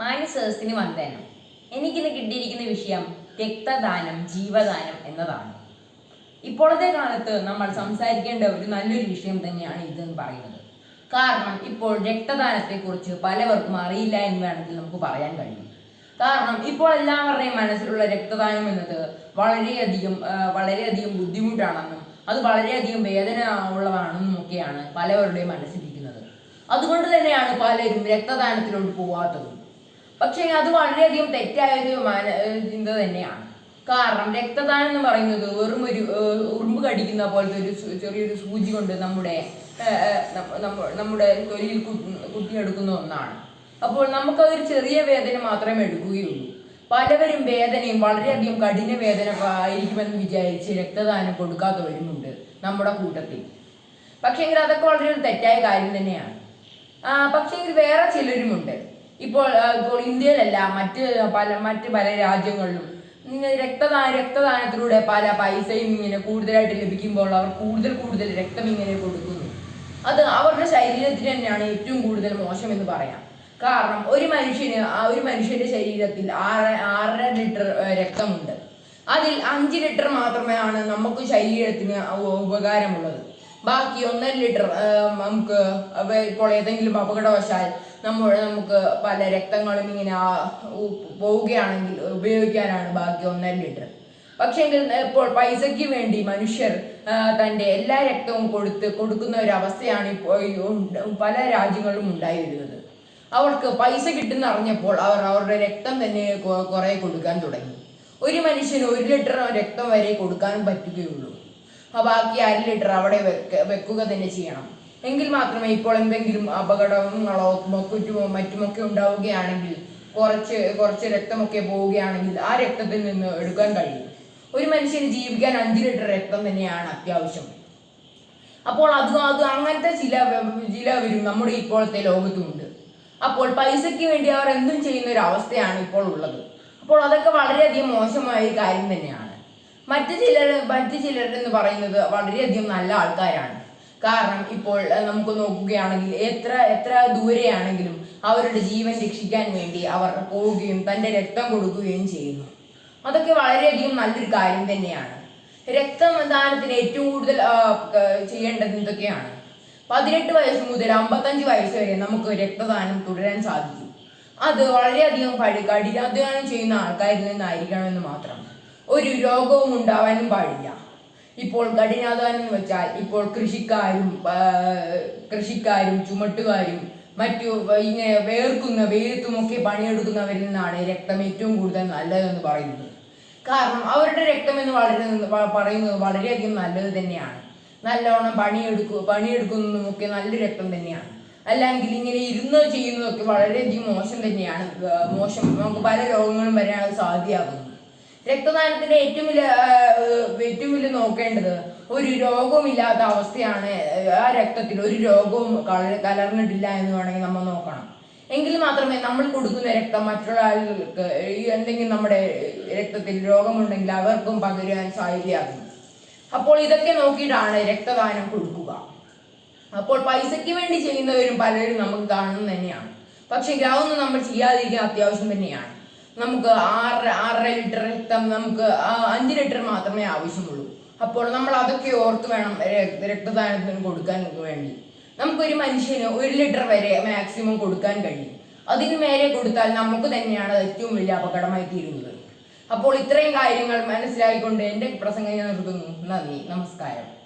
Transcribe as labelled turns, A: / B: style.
A: മാന്യസദസ്സിന് വന്ദനം. എനിക്കിന്ന് കിട്ടിയിരിക്കുന്ന വിഷയം രക്തദാനം ജീവദാനം എന്നതാണ്. ഇപ്പോഴത്തെ കാലത്ത് നമ്മൾ സംസാരിക്കേണ്ട ഒരു നല്ലൊരു വിഷയം തന്നെയാണ് ഇതെന്ന് പറയുന്നത്. കാരണം ഇപ്പോൾ രക്തദാനത്തെക്കുറിച്ച് പലവർക്കും അറിയില്ല എന്ന് വേണമെങ്കിൽ നമുക്ക് പറയാൻ കഴിയും. കാരണം ഇപ്പോൾ എല്ലാവരുടെയും മനസ്സിലുള്ള രക്തദാനം എന്നത് വളരെയധികം വളരെയധികം ബുദ്ധിമുട്ടാണെന്നും അത് വളരെയധികം വേദന ഉള്ളതാണെന്നും ഒക്കെയാണ് പലവരുടെയും മനസ്സിലിരിക്കുന്നത് അതുകൊണ്ട് തന്നെയാണ് പലരും രക്തദാനത്തിലോട്ട് പോവാത്തതും. പക്ഷേ അത് വളരെയധികം തെറ്റായ ഒരു മാന ചിന്ത തന്നെയാണ്. കാരണം രക്തദാനം എന്ന് പറയുന്നത് വെറും ഒരു ഉറുമ്പ് കടിക്കുന്ന പോലത്തെ ഒരു ചെറിയൊരു സൂചി കൊണ്ട് നമ്മുടെ നമ്മുടെ തൊലിയിൽ കുത്തിയെടുക്കുന്ന ഒന്നാണ്. അപ്പോൾ നമുക്കതൊരു ചെറിയ വേദന മാത്രമേ എടുക്കുകയുള്ളൂ. പലവരും വേദനയും വളരെയധികം കഠിന വേദന ആയിരിക്കുമെന്ന് വിചാരിച്ച് രക്തദാനം കൊടുക്കാത്തവരുമുണ്ട് നമ്മുടെ കൂട്ടത്തിൽ. പക്ഷേങ്കിൽ അതൊക്കെ വളരെ തെറ്റായ കാര്യം തന്നെയാണ്. പക്ഷേങ്കിൽ വേറെ ചിലരുമുണ്ട്. ഇപ്പോൾ ഇന്ത്യയിലല്ല മറ്റ് പല മറ്റ് പല രാജ്യങ്ങളിലും. രക്തദാന രക്തദാനത്തിലൂടെ പല പൈസയും ഇങ്ങനെ കൂടുതലായിട്ട് ലഭിക്കുമ്പോൾ അവർ കൂടുതൽ കൂടുതൽ രക്തം ഇങ്ങനെ കൊടുക്കുന്നു. അത് അവരുടെ ശരീരത്തിന് തന്നെയാണ് ഏറ്റവും കൂടുതൽ മോശം എന്ന് പറയാം. കാരണം ഒരു മനുഷ്യന് ഒരു മനുഷ്യന്റെ ശരീരത്തിൽ ആറ് ആറര ലിറ്റർ രക്തമുണ്ട്. അതിൽ അഞ്ച് ലിറ്റർ മാത്രമേ ആണ് നമുക്ക് ശരീരത്തിന് ഉപകാരമുള്ളത്. ബാക്കി ഒന്നര ലിറ്റർ നമുക്ക് ഇപ്പോൾ ഏതെങ്കിലും അപകടവശാൽ നമ്മൾ നമുക്ക് പല രക്തങ്ങളും ഇങ്ങനെ പോവുകയാണെങ്കിൽ ഉപയോഗിക്കാനാണ് ബാക്കി ഒന്നര ലിറ്റർ. പക്ഷേങ്കിൽ ഇപ്പോൾ പൈസയ്ക്ക് വേണ്ടി മനുഷ്യർ തന്റെ എല്ലാ രക്തവും കൊടുത്ത് കൊടുക്കുന്ന ഒരു അവസ്ഥയാണ് ഇപ്പോൾ പല രാജ്യങ്ങളിലും ഉണ്ടായി വരുന്നത് അവർക്ക് പൈസ കിട്ടുന്ന അറിഞ്ഞപ്പോൾ അവർ അവരുടെ രക്തം തന്നെ കുറേ കൊടുക്കാൻ തുടങ്ങി. ഒരു മനുഷ്യന് ഒരു ലിറ്റർ രക്തം വരെ കൊടുക്കാൻ പറ്റുകയുള്ളൂ. ബാക്കി അര ലിറ്റർ അവിടെ വെക്ക വെക്കുക തന്നെ ചെയ്യണം. എങ്കിൽ മാത്രമേ ഇപ്പോൾ എന്തെങ്കിലും അപകടങ്ങളോ മറ്റുമോ മറ്റുമൊക്കെ ഉണ്ടാവുകയാണെങ്കിൽ കുറച്ച് കുറച്ച് രക്തമൊക്കെ പോവുകയാണെങ്കിൽ ആ രക്തത്തിൽ നിന്ന് എടുക്കാൻ കഴിയും. ഒരു മനുഷ്യന് ജീവിക്കാൻ അഞ്ച് ലിറ്റർ രക്തം തന്നെയാണ് അത്യാവശ്യം. അപ്പോൾ അത് അത് അങ്ങനത്തെ ചില ചില ചിലവരും നമ്മുടെ ഇപ്പോഴത്തെ ലോകത്തുമുണ്ട് അപ്പോൾ പൈസയ്ക്ക് വേണ്ടി അവർ എന്തും ചെയ്യുന്ന ഒരു അവസ്ഥയാണ് ഇപ്പോൾ ഉള്ളത്. അപ്പോൾ അതൊക്കെ വളരെയധികം മോശമായ കാര്യം തന്നെയാണ്. മറ്റു ചിലർ മറ്റു ചിലർ എന്ന് പറയുന്നത് വളരെയധികം നല്ല ആൾക്കാരാണ്. കാരണം ഇപ്പോൾ നമുക്ക് നോക്കുകയാണെങ്കിൽ എത്ര എത്ര ദൂരെയാണെങ്കിലും അവരുടെ ജീവൻ രക്ഷിക്കാൻ വേണ്ടി അവർ പോവുകയും തന്റെ രക്തം കൊടുക്കുകയും ചെയ്യുന്നു. അതൊക്കെ വളരെയധികം നല്ലൊരു കാര്യം തന്നെയാണ്. രക്തദാനത്തിന് ഏറ്റവും കൂടുതൽ ചെയ്യേണ്ടത് എന്തൊക്കെയാണ്? പതിനെട്ട് വയസ്സ് മുതൽ അമ്പത്തഞ്ച് വയസ്സ് വരെ നമുക്ക് രക്തദാനം തുടരാൻ സാധിക്കും. അത് വളരെയധികം കഠിനാധ്വാനം ചെയ്യുന്ന ആൾക്കാരിൽ നിന്നായിരിക്കണമെന്ന് മാത്രം. ഒരു രോഗവും ഉണ്ടാവാനും പാടില്ല. ഇപ്പോൾ കഠിനാധ്വാനം എന്ന് വെച്ചാൽ ഇപ്പോൾ കൃഷിക്കാരും കൃഷിക്കാരും ചുമട്ടുകാരും മറ്റു ഇങ്ങനെ വേർക്കുന്ന വെയിലത്തുമൊക്കെ പണിയെടുക്കുന്നവരിൽ നിന്നാണ് രക്തം ഏറ്റവും കൂടുതൽ നല്ലതെന്ന് പറയുന്നത്. കാരണം അവരുടെ രക്തം എന്ന് വളരെ പറയുന്നത് വളരെയധികം നല്ലത് തന്നെയാണ്. നല്ലോണം പണിയെടുക്കുക പണിയെടുക്കുന്നതുമൊക്കെ നല്ല രക്തം തന്നെയാണ്. അല്ലെങ്കിൽ ഇങ്ങനെ ഇരുന്ന് ചെയ്യുന്നതൊക്കെ വളരെയധികം മോശം തന്നെയാണ് മോശം. നമുക്ക് പല രോഗങ്ങളും വരാനുള്ള സാധ്യമാകുന്നു. രക്തദാനത്തിന്റെ ഏറ്റവും വലിയ ഏറ്റവും വലിയ നോക്കേണ്ടത് ഒരു രോഗവുമില്ലാത്ത അവസ്ഥയാണ് ആ രക്തത്തിൽ ഒരു രോഗവും കലർന്നിട്ടില്ല എന്ന് വേണമെങ്കിൽ നമ്മൾ നോക്കണം. എങ്കിൽ മാത്രമേ നമ്മൾ കൊടുക്കുന്ന രക്തം മറ്റൊരാൾക്ക് എന്തെങ്കിലും നമ്മുടെ രക്തത്തിൽ രോഗമുണ്ടെങ്കിൽ അവർക്കും പകരുവാൻ സാധ്യതയാകും. അപ്പോൾ ഇതൊക്കെ നോക്കിയിട്ടാണ് രക്തദാനം കൊടുക്കുക. അപ്പോൾ പൈസയ്ക്ക് വേണ്ടി ചെയ്യുന്നവരും പലരും നമുക്ക് കാണുന്നത് തന്നെയാണ്. പക്ഷെ ഗ്രാമൊന്നും നമ്മൾ ചെയ്യാതിരിക്കാൻ അത്യാവശ്യം തന്നെയാണ്. നമുക്ക് ആറ് ആറര ലിറ്റർ രക്തം നമുക്ക് അഞ്ച് ലിറ്റർ മാത്രമേ ആവശ്യമുള്ളൂ. അപ്പോൾ നമ്മൾ അതൊക്കെ ഓർത്ത് വേണം രക്തദാനത്തിന് കൊടുക്കാൻ വേണ്ടി. നമുക്കൊരു മനുഷ്യന് ഒരു ലിറ്റർ വരെ മാക്സിമം കൊടുക്കാൻ കഴിയും. അതിന് മേലെ കൊടുത്താൽ നമുക്ക് തന്നെയാണ് ഏറ്റവും വലിയ അപകടമായി തീരുന്നത്. അപ്പോൾ ഇത്രയും കാര്യങ്ങൾ മനസ്സിലായിക്കൊണ്ട് എന്റെ പ്രസംഗം ഞാൻ നിർത്തുന്നു. നന്ദി. നമസ്കാരം.